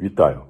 Вітаю.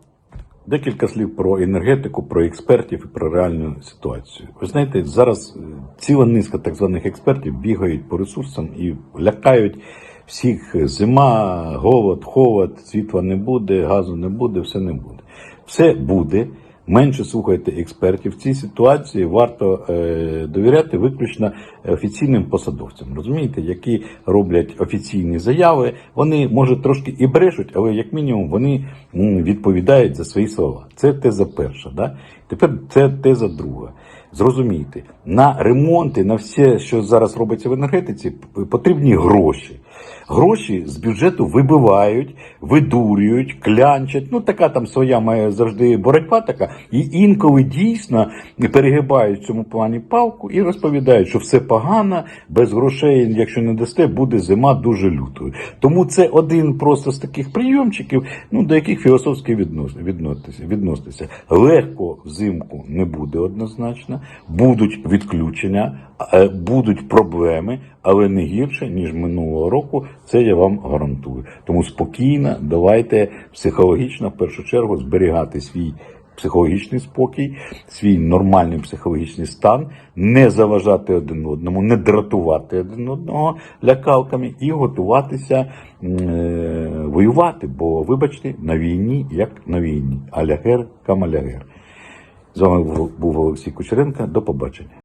Декілька слів про енергетику, про експертів і про реальну ситуацію. Ви знаєте, зараз е, ціла низка так званих експертів бігають по ресурсам і лякають всіх зима, голод, холод, світла не буде, газу не буде, все не буде. Все буде. Менше слухайте експертів. В цій ситуації варто е, довіряти виключно офіційним посадовцям, розумієте, які роблять офіційні заяви. Вони може трошки і брешуть, але як мінімум вони відповідають за свої слова. Це теза перша. Да? Тепер це теза друга. Зрозумійте, на ремонти, на все, що зараз робиться в енергетиці, потрібні гроші. Гроші з бюджету вибивають, видурюють, клянчать. Ну така там своя має завжди боротьба така. І інколи дійсно перегибають в цьому плані палку і розповідають, що все погано, без грошей, якщо не дасте, буде зима дуже лютою. Тому це один просто з таких прийомчиків, ну до яких філософськи віднос- відноситися. відноситися. Легко взимку не буде однозначно, будуть відключення, е, будуть проблеми, але не гірше ніж минулого року. Це я вам гарантую. Тому спокійно давайте психологічно в першу чергу зберігати свій. Психологічний спокій, свій нормальний психологічний стан, не заважати один одному, не дратувати один одного лякалками і готуватися е, воювати. Бо, вибачте, на війні як на війні. Алягер камалягер. З вами був- Олексій Кучеренко. До побачення.